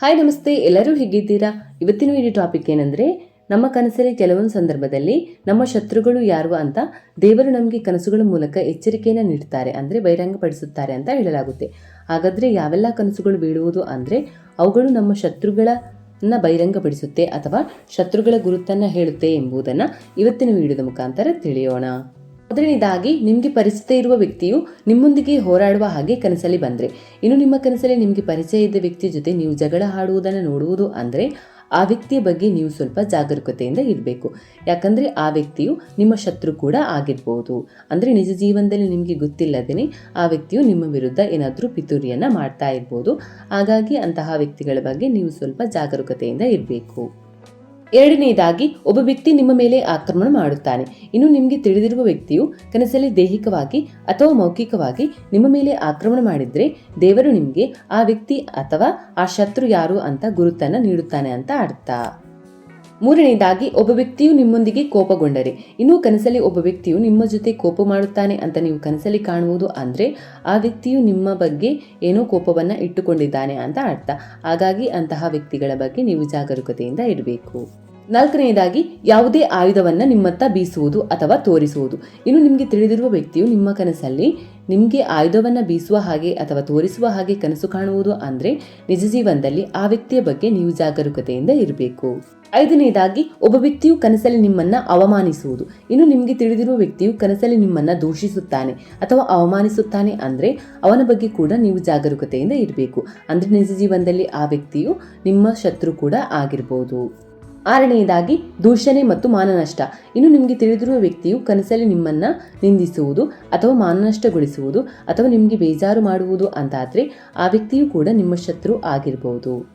Hi ನಮಸ್ತೆ. ಎಲ್ಲರೂ ಹೇಗಿದ್ದೀರಾ? ಇವತ್ತಿನ ವಿಡಿಯೋ ಟಾಪಿಕ್ ಏನಂದ್ರೆ, ನಮ್ಮ ಕನಸಲ್ಲಿ ಕೆಲವೊಂದು ಸಂದರ್ಭದಲ್ಲಿ ನಮ್ಮ ಶತ್ರುಗಳು ಯಾರು ಅಂತ ದೇವರು ನಮಗೆ ಕನಸುಗಳ ಮೂಲಕ ಎಚ್ಚರಿಕೆಯನ್ನು ನೀಡ್ತಾರೆ ಅಂದರೆ ಬಹಿರಂಗಪಡಿಸುತ್ತಾರೆ ಅಂತ ಹೇಳಲಾಗುತ್ತೆ. ಹಾಗಾದ್ರೆ ಯಾವೆಲ್ಲ ಕನಸುಗಳು ಬೀಳುವುದು ಅಂದರೆ, ಅವುಗಳು ನಮ್ಮ ಶತ್ರುಗಳನ್ನ ಬಹಿರಂಗಪಡಿಸುತ್ತೆ ಅಥವಾ ಶತ್ರುಗಳ ಗುರುತನ್ನು ಹೇಳುತ್ತೆ ಎಂಬುದನ್ನು ಇವತ್ತಿನ ವಿಡಿಯೋದ ಮುಖಾಂತರ ತಿಳಿಯೋಣ. ಮೊದಲನೇದಾಗಿ, ನಿಮಗೆ ಪರಿಚಿತ ಇರುವ ವ್ಯಕ್ತಿಯು ನಿಮ್ಮೊಂದಿಗೆ ಹೋರಾಡುವ ಹಾಗೆ ಕನಸಲ್ಲಿ ಬಂದರೆ. ಇನ್ನು ನಿಮ್ಮ ಕನಸಲ್ಲಿ ನಿಮಗೆ ಪರಿಚಯ ಇದ್ದ ವ್ಯಕ್ತಿ ಜೊತೆ ನೀವು ಜಗಳ ಆಡುವುದನ್ನು ನೋಡುವುದು ಅಂದರೆ, ಆ ವ್ಯಕ್ತಿಯ ಬಗ್ಗೆ ನೀವು ಸ್ವಲ್ಪ ಜಾಗರೂಕತೆಯಿಂದ ಇರಬೇಕು. ಯಾಕಂದರೆ ಆ ವ್ಯಕ್ತಿಯು ನಿಮ್ಮ ಶತ್ರು ಕೂಡ ಆಗಿರ್ಬೋದು. ಅಂದರೆ ನಿಜ ಜೀವನದಲ್ಲಿ ನಿಮಗೆ ಗೊತ್ತಿಲ್ಲದೇ ಆ ವ್ಯಕ್ತಿಯು ನಿಮ್ಮ ವಿರುದ್ಧ ಏನಾದರೂ ಪಿತೂರಿಯನ್ನು ಮಾಡ್ತಾ ಇರ್ಬೋದು. ಹಾಗಾಗಿ ಅಂತಹ ವ್ಯಕ್ತಿಗಳ ಬಗ್ಗೆ ನೀವು ಸ್ವಲ್ಪ ಜಾಗರೂಕತೆಯಿಂದ ಇರಬೇಕು. ಎರಡನೆಯದಾಗಿ ಒಬ್ಬ ವ್ಯಕ್ತಿ ನಿಮ್ಮ ಮೇಲೆ ಆಕ್ರಮಣ ಮಾಡುತ್ತಾನೆ. ಇನ್ನು ನಿಮಗೆ ತಿಳಿದಿರುವ ವ್ಯಕ್ತಿಯು ಕನಸಲ್ಲಿ ದೈಹಿಕವಾಗಿ ಅಥವಾ ಮೌಖಿಕವಾಗಿ ನಿಮ್ಮ ಮೇಲೆ ಆಕ್ರಮಣ ಮಾಡಿದ್ರೆ ದೇವರು ನಿಮಗೆ ಆ ವ್ಯಕ್ತಿ ಅಥವಾ ಆ ಶತ್ರು ಯಾರು ಅಂತ ಗುರುತನ್ನ ನೀಡುತ್ತಾನೆ ಅಂತ ಅರ್ಥ. ಮೂರನೆಯದಾಗಿ ಒಬ್ಬ ವ್ಯಕ್ತಿಯು ನಿಮ್ಮೊಂದಿಗೆ ಕೋಪಗೊಂಡರೆ. ಇನ್ನು ಕನಸಲ್ಲಿ ಒಬ್ಬ ವ್ಯಕ್ತಿಯು ನಿಮ್ಮ ಜೊತೆ ಕೋಪ ಮಾಡುತ್ತಾನೆ ಅಂತ ನೀವು ಕನಸಲ್ಲಿ ಕಾಣುವುದು ಅಂದರೆ, ಆ ವ್ಯಕ್ತಿಯು ನಿಮ್ಮ ಬಗ್ಗೆ ಏನೋ ಕೋಪವನ್ನು ಇಟ್ಟುಕೊಂಡಿದ್ದಾನೆ ಅಂತ ಅರ್ಥ. ಹಾಗಾಗಿ ಅಂತಹ ವ್ಯಕ್ತಿಗಳ ಬಗ್ಗೆ ನೀವು ಜಾಗರೂಕತೆಯಿಂದ ಇರಬೇಕು. ನಾಲ್ಕನೆಯದಾಗಿ, ಯಾವುದೇ ಆಯುಧವನ್ನು ನಿಮ್ಮತ್ತ ಬೀಸುವುದು ಅಥವಾ ತೋರಿಸುವುದು. ಇನ್ನು ನಿಮಗೆ ತಿಳಿದಿರುವ ವ್ಯಕ್ತಿಯು ನಿಮ್ಮ ಕನಸಲ್ಲಿ ನಿಮಗೆ ಆಯುಧವನ್ನು ಬೀಸುವ ಹಾಗೆ ಅಥವಾ ತೋರಿಸುವ ಹಾಗೆ ಕನಸು ಕಾಣುವುದು ಅಂದರೆ ನಿಜ ಜೀವನದಲ್ಲಿ ಆ ವ್ಯಕ್ತಿಯ ಬಗ್ಗೆ ನೀವು ಜಾಗರೂಕತೆಯಿಂದ ಇರಬೇಕು. ಐದನೆಯದಾಗಿ, ಒಬ್ಬ ವ್ಯಕ್ತಿಯು ಕನಸಲ್ಲಿ ನಿಮ್ಮನ್ನ ಅವಮಾನಿಸುವುದು. ಇನ್ನು ನಿಮಗೆ ತಿಳಿದಿರುವ ವ್ಯಕ್ತಿಯು ಕನಸಲ್ಲಿ ನಿಮ್ಮನ್ನ ದೂಷಿಸುತ್ತಾನೆ ಅಥವಾ ಅವಮಾನಿಸುತ್ತಾನೆ ಅಂದ್ರೆ ಅವನ ಬಗ್ಗೆ ಕೂಡ ನೀವು ಜಾಗರೂಕತೆಯಿಂದ ಇರಬೇಕು. ಅಂದ್ರೆ ನಿಜ ಜೀವನದಲ್ಲಿ ಆ ವ್ಯಕ್ತಿಯು ನಿಮ್ಮ ಶತ್ರು ಕೂಡ ಆಗಿರ್ಬೋದು. ಆರನೆಯದಾಗಿ ದೂಷಣೆ ಮತ್ತು ಮಾನನಷ್ಟ. ಇನ್ನು ನಿಮಗೆ ತಿಳಿದಿರುವ ವ್ಯಕ್ತಿಯು ಕನಸಲ್ಲಿ ನಿಮ್ಮನ್ನ ನಿಂದಿಸುವುದು ಅಥವಾ ಮಾನನಷ್ಟಗೊಳಿಸುವುದು ಅಥವಾ ನಿಮಗೆ ಬೇಜಾರು ಮಾಡುವುದು ಅಂತಾದರೆ ಆ ವ್ಯಕ್ತಿಯು ಕೂಡ ನಿಮ್ಮ ಶತ್ರು ಆಗಿರಬಹುದು